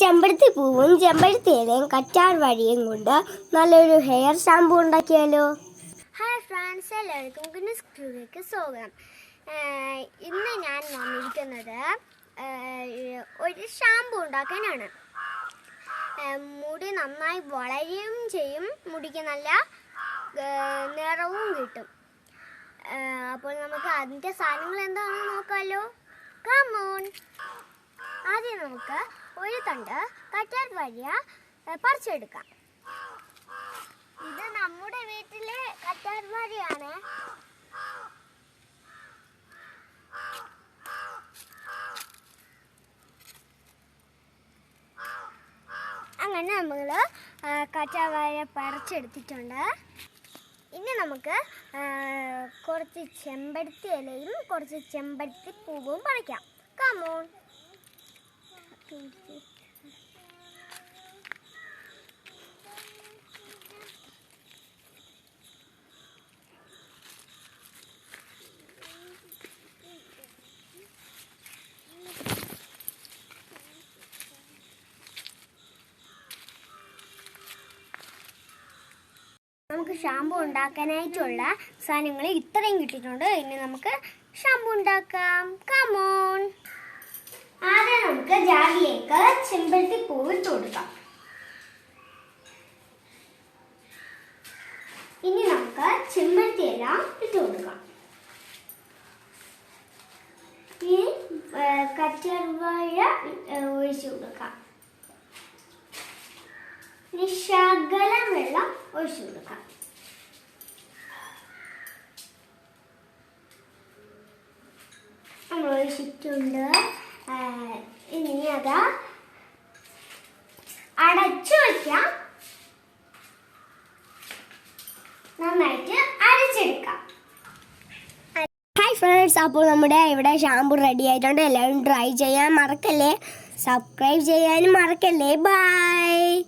ചെമ്പരത്തി പൂവും ചെമ്പരത്തി ഇലയും കറ്റാർ വഴിയും കൊണ്ട് നല്ലൊരു ഹെയർ ഷാമ്പു ഉണ്ടാക്കിയാലോ? ഹായ് ഫ്രണ്ട്സ് എല്ലാവർക്കും ഗുഡ്നസ് ക്യൂവിലേക്ക് സ്വാഗതം. ഇന്ന് ഞാൻ വന്നിരിക്കുന്നത് ഒരു ഷാമ്പു ഉണ്ടാക്കാനാണ്. മുടി നന്നായി വളരുകയും ചെയ്യും. മുടിക്ക് നല്ല നിറവും കിട്ടും. അപ്പോൾ നമുക്ക് അതിന്റെ സാധനങ്ങൾ എന്താണെന്ന് നോക്കാമല്ലോ കമോൺ ആദ്യം നമുക്ക് ഒരു തണ്ട് കറ്റാർ വഴിയ പറിച്ചെടുക്കാം. ഇത് നമ്മുടെ വീട്ടിലെ കറ്റാർ വഴിയാണ് അങ്ങനെ നമ്മൾ കറ്റാവാഴ പറിച്ചെടുത്തിട്ടുണ്ട്. ഇനി നമുക്ക് കുറച്ച് ചെമ്പരത്തി ഇലയും കുറച്ച് ചെമ്പരത്തി പൂവും പറിക്കാം. കമോൺ നമുക്ക് ഷാമ്പു ഉണ്ടാക്കാനായിട്ടുള്ള സാധനങ്ങൾ ഇത്രയും കിട്ടിയിട്ടുണ്ട്. ഇനി നമുക്ക് ഷാമ്പു ഉണ്ടാക്കാം. നമുക്ക് ജാറിലേക്ക് ചെമ്പരത്തി പൂവ് ഇട്ട് കൊടുക്കാം. ഇനി നമുക്ക് ചെമ്പരത്തി എല്ലാം ഇട്ട് കൊടുക്കാം. ഇനി കറ്റർവാഴ ഒഴിച്ചു കൊടുക്കാം. ഇനി ശകല വെള്ളം ഒഴിച്ചു കൊടുക്കാം. നമ്മൾ ഒഴിച്ചിട്ടുണ്ട്. ഇനി അത് അടച്ചു വയ്ക്കാം നന്നായിട്ട് അരച്ചെടുക്കാം. ഹായ് ഫ്രണ്ട്സ് അപ്പോൾ നമ്മുടെ ഇവിടെ ഷാമ്പു റെഡി ആയിട്ടുണ്ട്. എല്ലാവരും ട്രൈ ചെയ്യാൻ മറക്കല്ലേ? സബ്സ്ക്രൈബ് ചെയ്യാനും മറക്കല്ലേ? ബൈ